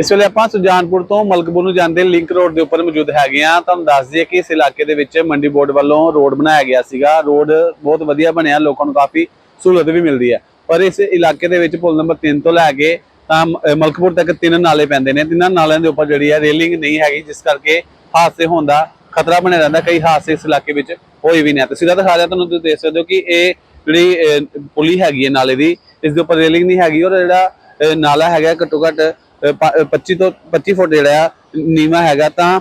ਇਸ ਵੇਲੇ ਆਪਾਂ ਸੁਜਾਨਪੁਰ ਤੋਂ ਮਲਕਪੁਰ ਨੂੰ ਜਾਂਦੇ ਲਿੰਕ ਰੋਡ ਦੇ ਉੱਪਰ ਮੌਜੂਦ ਹੈਗੇ ਆ ਤੁਹਾਨੂੰ ਦੱਸ ਦਈਏ ਕਿ ਇਸ ਇਲਾਕੇ ਦੇ ਵਿੱਚ ਮੰਡੀ ਬੋਰਡ ਵੱਲੋਂ ਰੋਡ ਬਣਾਇਆ ਗਿਆ ਸੀਗਾ। ਰੋਡ ਬਹੁਤ ਵਧੀਆ ਬਣਿਆ, ਲੋਕਾਂ ਨੂੰ ਕਾਫੀ ਸਹੂਲਤ ਵੀ ਮਿਲਦੀ ਹੈ। ਪਰ ਇਸ ਇਲਾਕੇ ਦੇ ਵਿੱਚ ਪੁਲ ਨੰਬਰ 3 ਤੋਂ ਲੈ ਕੇ ਤਾਂ ਮਲਕਪੁਰ ਤੱਕ ਤਿੰਨ ਨਾਲੇ ਪੈਂਦੇ ਨੇ। ਤਿੰਨਾਂ ਨਾਲਿਆਂ ਦੇ ਉੱਪਰ ਜਿਹੜੀ ਹੈ ਰੇਲਿੰਗ ਨਹੀਂ ਹੈਗੀ, ਜਿਸ ਕਰਕੇ ਹਾਦਸੇ ਹੋਣ ਦਾ ਖਤਰਾ ਬਣਿਆ ਰਹਿੰਦਾ। ਕਈ ਹਾਦਸੇ ਇਸ ਇਲਾਕੇ ਵਿੱਚ ਹੋਏ ਵੀ ਨੇ। ਤਸਵੀਰਾਂ ਦਿਖਾ ਰਿਹਾ ਤੁਹਾਨੂੰ, ਤੁਸੀਂ ਦੇਖ ਸਕਦੇ ਹੋ ਕਿ ਇਹ ਜਿਹੜੀ ਪੁਲੀ ਹੈਗੀ ਹੈ ਨਾਲੇ ਦੀ, ਇਸ ਦੇ ਉੱਪਰ ਰੇਲਿੰਗ ਨਹੀਂ ਹੈਗੀ ਔਰ ਜਿਹੜਾ ਨਾਲਾ ਹੈਗਾ, ਘੱਟੋ ਘੱਟ 25 ਤੋਂ 25 ਫੁੱਟ ਜਿਹੜਾ ਆ, ਨੀਵਾ ਹੈਗਾ ਤਾਂ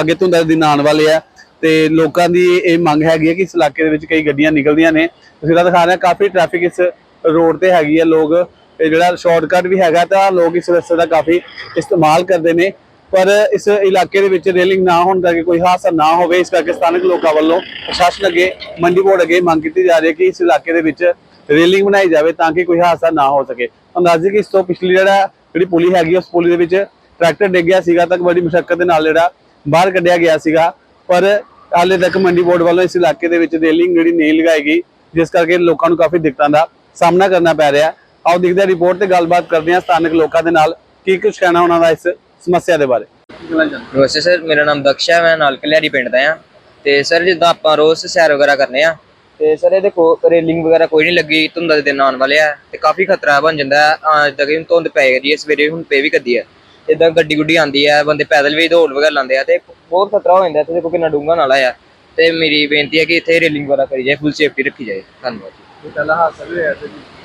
ਅੱਗੇ ਧੁੰਦਾਂ ਦਿਨ ਆਉਣ ਵਾਲੇ ਆ। ਤੇ ਲੋਕਾਂ ਦੀ ਇਹ ਮੰਗ ਹੈਗੀ ਹੈ ਕਿ ਇਸ ਇਲਾਕੇ ਦੇ ਵਿੱਚ ਕਈ ਗੱਡੀਆਂ ਨਿਕਲਦੀਆਂ ਨੇ। ਤਸਵੀਰਾਂ ਦਿਖਾ ਰਿਹਾ ਕਾਫੀ ਟ੍ਰੈਫਿਕ ਇਸ ਰੋਡ ਤੇ ਹੈਗੀ ਹੈ ਲੋਕ। ਜਿਹੜਾ ਸ਼ਾਰਟਕਟ ਵੀ ਹੈਗਾ ਤਾਂ ਲੋਕ ਇਸ ਰਸਤੇ ਦਾ ਕਾਫੀ ਇਸਤੇਮਾਲ ਕਰਦੇ ਨੇ। ਪਰ ਇਸ ਇਲਾਕੇ ਦੇ ਵਿੱਚ ਰੇਲਿੰਗ ਨਾ ਹੋਣ ਕਰਕੇ ਕੋਈ ਹਾਦਸਾ ਨਾ ਹੋਵੇ, ਇਸ ਕਰਕੇ ਸਥਾਨਕ ਲੋਕਾਂ ਵੱਲੋਂ ਪ੍ਰਸ਼ਾਸਨ ਅੱਗੇ, ਮੰਡੀ ਬੋਰਡ ਅੱਗੇ ਮੰਗ ਕੀਤੀ ਜਾ ਰਹੀ ਹੈ ਕਿ ਇਸ ਇਲਾਕੇ ਦੇ ਵਿੱਚ ਰੇਲਿੰਗ ਬਣਾਈ ਜਾਵੇ ਤਾਂ ਕਿ ਕੋਈ ਹਾਦਸਾ ਨਾ ਹੋ ਸਕੇ। ਅੰਦਾਜ਼ੇ ਕਿ ਇਸ ਤੋਂ ਪਿਛਲੀ ਜਿਹੜਾ ਜਿਹੜੀ ਪੁਲੀ ਹੈਗੀ ਉਸ ਪੁਲੀ ਦੇ ਵਿੱਚ ਟਰੈਕਟਰ ਡਿੱਗ ਗਿਆ ਸੀਗਾ ਤਾਂ ਬੜੀ ਮੁਸ਼ਕਲ ਦੇ ਨਾਲ ਜਿਹੜਾ ਬਾਹਰ ਕੱਢਿਆ ਗਿਆ ਸੀਗਾ। ਪਰ ਹਾਲੇ ਤੱਕ ਮੰਡੀ ਬੋਰਡ ਵੱਲੋਂ ਇਸ ਇਲਾਕੇ ਦੇ ਵਿੱਚ ਰੇਲਿੰਗ ਜਿਹੜੀ ਨਹੀਂ ਲਗਾਈ ਗਈ, ਜਿਸ ਕਰਕੇ ਲੋਕਾਂ ਨੂੰ ਕਾਫੀ ਦਿੱਕਤਾਂ ਦਾ ਸਾਹਮਣਾ ਕਰਨਾ ਪੈ ਰਿਹਾ। ਆਓ ਦੇਖਦੇ ਹਾਂ ਰਿਪੋਰਟ ਤੇ ਗੱਲਬਾਤ ਕਰਦੇ ਹਾਂ ਸਥਾਨਕ ਲੋਕਾਂ ਦੇ ਨਾਲ, ਕੀ ਕੁਝ ਕਹਿਣਾ ਉਹਨਾਂ ਦਾ ਇਸ ਸਮੱਸਿਆ ਦੇ ਬਾਰੇ। ਨਮਸਤੇ ਸਰ, ਮੇਰਾ ਨਾਮ ਦਕਸ਼ ਹੈ, ਮੈਂ ਨਾਲ ਕਲਿਆਰੀ ਪਿੰਡ ਦਾ ਆ ਤੇ ਸਰ, ਜਿੱਦਾਂ ਆਪਾਂ ਰੋਜ਼ ਸੈਰ ਵਗੈਰਾ ਕਰਨੇ ਆ ਤੇ ਸਰ ਇਹਦੇ ਕੋ ਰੇਲਿੰਗ ਵਗੈਰਾ ਕੋਈ ਨਹੀਂ ਲੱਗੀ ਧੁੰਦਾਂ ਦੇ ਦਿਨ ਆਉਣ ਵਾਲੇ ਆ ਤੇ ਕਾਫੀ ਖਤਰਾ ਬਣ ਜਾਂਦਾ ਹੈ ਜਿੱਦਾਂ ਕਿ ਹੁਣ ਧੁੰਦ ਪੈ ਗਈ ਹੈ ਸਵੇਰੇ ਹੁਣ ਪੇ ਵੀ ਕਰਦੀ ਹੈ। ਇਦਾਂ ਗੱਡੀ ਗੁੱਡੀ ਆਂਦੀ ਹੈ ਬੰਦੇ ਪੈਦਲ ਵੀ ਦੌੜ ਵਗੈਰਾ ਲਾਉਂਦੇ ਆ ਤੇ ਬਹੁਤ ਖਤਰਾ ਹੋ ਜਾਂਦਾ ਇੱਥੇ ਦੇਖੋ ਕਿੰਨਾ ਡੂੰਘਾ ਨਾਲਾ ਆ। ਤੇ ਮੇਰੀ ਬੇਨਤੀ ਹੈ ਕਿ ਇੱਥੇ ਰੇਲਿੰਗ ਵਗੈਰਾ ਕਰੀ ਜਾਏ ਫੁੱਲ ਸੇਫਟੀ ਰੱਖੀ ਜਾਏ। ਧੰਨਵਾਦ ਜੀ। ਪਹਿਲਾ ਹਾਦਸਾ ਵੀ ਹੋਇਆ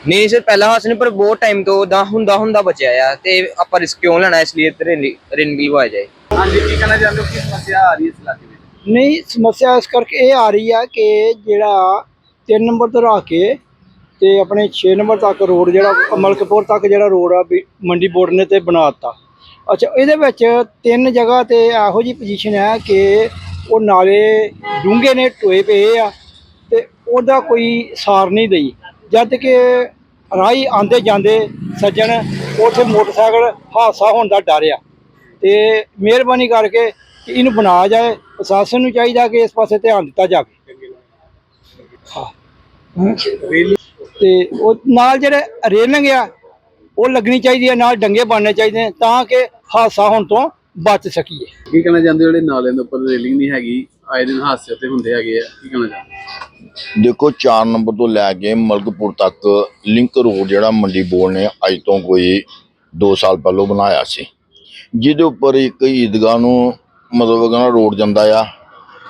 ਨਹੀਂ ਸਰ ਪਹਿਲਾ ਹਾਸ ਨਹੀਂ ਪਰ ਬਹੁਤ ਟਾਈਮ ਤੋਂ ਦਾ ਹੁੰਦਾ ਹੁੰਦਾ ਬਚਿਆ ਆ ਤੇ ਆਪਾਂ ਰਿਸਕ ਕਿਉਂ ਲੈਣਾ ਇਸ ਲਈ ਰੇਲਿੰਗ ਲਵਾਇਆ ਜਾਏ। ਹਾਂਜੀ ਕੀ ਕਹਿਣਾ ਚਾਹੁੰਦੇ ਹੋ? ਕੀ ਸਮੱਸਿਆ ਆ ਰਹੀ ਹੈ ਇਸ ਇਲਾਕੇ ਨਹੀਂ, ਸਮੱਸਿਆ ਇਸ ਕਰਕੇ ਇਹ ਆ ਰਹੀ ਆ ਕਿ ਜਿਹੜਾ 3 ਨੰਬਰ ਤੋਂ ਆ ਕੇ ਤੇ ਆਪਣੇ 6 ਨੰਬਰ ਤੱਕ ਰੋਡ ਜਿਹੜਾ ਮਲਕਪੁਰ ਤੱਕ ਜਿਹੜਾ ਰੋਡ ਆ ਵੀ ਮੰਡੀ ਬੋਰਡ ਨੇ ਤੇ ਬਣਾ ਦਿੱਤਾ। ਅੱਛਾ, ਇਹਦੇ ਵਿੱਚ ਤਿੰਨ ਜਗ੍ਹਾ ਤੇ ਇਹੋ ਜੀ ਪੋਜੀਸ਼ਨ ਹੈ ਕਿ ਉਹ ਨਾਲੇ ਡੂੰਘੇ ਨੇ, ਟੋਏ ਪਏ ਆ ਤੇ ਉਹਦਾ ਕੋਈ ਸਾਰ ਨਹੀਂ ਲਈ ਜਦ ਕਿ ਰਾਹੀ ਆਂਦੇ ਜਾਂਦੇ ਸੱਜਣ ਉੱਥੇ ਮੋਟਰਸਾਈਕਲ ਹਾਦਸਾ ਹੋਣ ਦਾ ਡਰ ਆ ਤੇ ਮਿਹਰਬਾਨੀ ਕਰਕੇ ਕਿ ਇਹਨੂੰ ਬਣਾਇਆ ਜਾਏ ਪ੍ਰਸ਼ਾਸਨ ਨੂੰ ਚਾਹੀਦਾ ਕਿ ਇਸ ਪਾਸੇ ਧਿਆਨ ਦਿੱਤਾ ਜਾਵੇ। ਹਾਂ। ਤੇ ਉਹ ਨਾਲ ਜਿਹੜੇ ਰੇਲਿੰਗ ਆ ਉਹ ਲੱਗਣੀ ਚਾਹੀਦੀ ਹੈ ਨਾਲ ਡੰਗੇ ਬਣਨੇ ਚਾਹੀਦੇ ਨੇ ਤਾਂ ਕਿ ਹਾਦਸਾ ਹੋਣ ਤੋਂ ਬਚ ਸਕੀਏ। ਕੀ ਕਹਿਣਾ ਚਾਹੁੰਦੇ ਜਿਹੜੇ ਨਾਲਿਆਂ ਦੇ ਉੱਪਰ ਰੇਲਿੰਗ ਨਹੀਂ ਹੈਗੀ? ਆਏ ਦਿਨ ਹਾਦਸੇ ਉੱਤੇ ਹੁੰਦੇ ਹੈਗੇ ਆ ਕੀ ਕਹਿਣਾ ਚਾਹੁੰਦੇ ਦੇਖੋ 4 ਨੰਬਰ ਤੋਂ ਲੈ ਕੇ ਮਲਕਪੁਰ ਤੱਕ ਲਿੰਕ ਰੋਡ ਜਿਹੜਾ ਮੰਡੀ ਬੋਰਡ ਨੇ ਅੱਜ ਤੋਂ ਕੋਈ 2 ਸਾਲ ਪਹਿਲਾਂ ਬਣਾਇਆ ਸੀ। ਜਿਹਦੇ ਉੱਪਰ ਇੱਕ ਈਦਗਾਹ ਨੂੰ ਮਤਲਬ ਵਗਣਾ ਰੋਡ ਜਾਂਦਾ ਆ,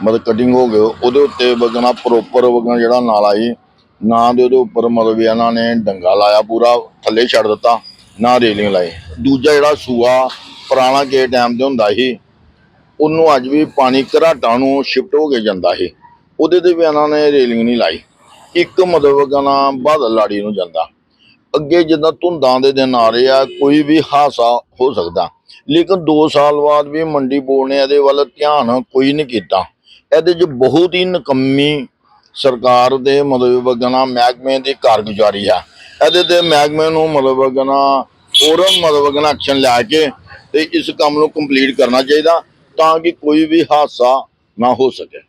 ਮਤਲਬ ਕਟਿੰਗ ਹੋ ਗਈ, ਉਹਦੇ ਉੱਤੇ ਵਗਣਾ ਪ੍ਰੋਪਰ ਵਗਣਾ ਜਿਹੜਾ ਨਾਲਾ ਜੀ ਨਾ ਦੇ ਉਹਦੇ ਉੱਪਰ ਮਤਲਬ ਵੀ ਇਹਨਾਂ ਨੇ ਡੰਗਾ ਲਾਇਆ ਪੂਰਾ, ਥੱਲੇ ਛੱਡ ਦਿੱਤਾ, ਨਾ ਰੇਲਿੰਗ ਲਾਈ। ਦੂਜਾ ਜਿਹੜਾ ਸੂਆ ਪੁਰਾਣਾ ਕੇ ਟਾਈਮ ਤੇ ਹੁੰਦਾ ਸੀ, ਉਹਨੂੰ ਅੱਜ ਵੀ ਪਾਣੀ ਘਰਾਟਾਂ ਨੂੰ ਸ਼ਿਫਟ ਹੋ ਕੇ ਜਾਂਦਾ ਸੀ, ਉਹਦੇ ਤੇ ਵੀ ਇਹਨਾਂ ਨੇ ਰੇਲਿੰਗ ਨਹੀਂ ਲਾਈ। ਇੱਕ ਮਤਲਬ ਕਹਣਾ ਬਾਦਲ ਲਾੜੀ ਨੂੰ ਜਾਂਦਾ। ਅੱਗੇ ਜਿੱਦਾਂ ਧੁੰਦਾਂ ਦੇ ਦਿਨ ਆ ਰਹੇ ਆ, ਕੋਈ ਵੀ ਹਾਸਾ ਹੋ ਸਕਦਾ। ਲੇਕਿਨ 2 ਸਾਲ ਬਾਅਦ ਵੀ ਮੰਡੀ ਬੋਰਡ ਨੇ ਇਹਦੇ ਵੱਲ ਧਿਆਨ ਕੋਈ ਨਹੀਂ ਕੀਤਾ। ਇਹਦੇ 'ਚ ਬਹੁਤ ਹੀ ਨਕੰਮੀ ਸਰਕਾਰ ਦੇ ਮਤਲਬ ਕਹਣਾ ਮਹਿਕਮੇ ਦੀ ਕਾਰਗੁਜ਼ਾਰੀ ਆ ਇਹਦੇ ਤੇ ਮਹਿਕਮੇ ਨੂੰ ਮਤਲਬ ਕਹਣਾ ਹੋਰ ਮਤਲਬ ਕਹਣਾ ਐਕਸ਼ਨ ਲੈ ਕੇ ਤੇ ਇਸ ਕੰਮ ਨੂੰ ਕੰਪਲੀਟ ਕਰਨਾ ਚਾਹੀਦਾ ਤਾਂ ਕਿ ਕੋਈ ਵੀ ਹਾਦਸਾ ਨਾ ਹੋ ਸਕੇ।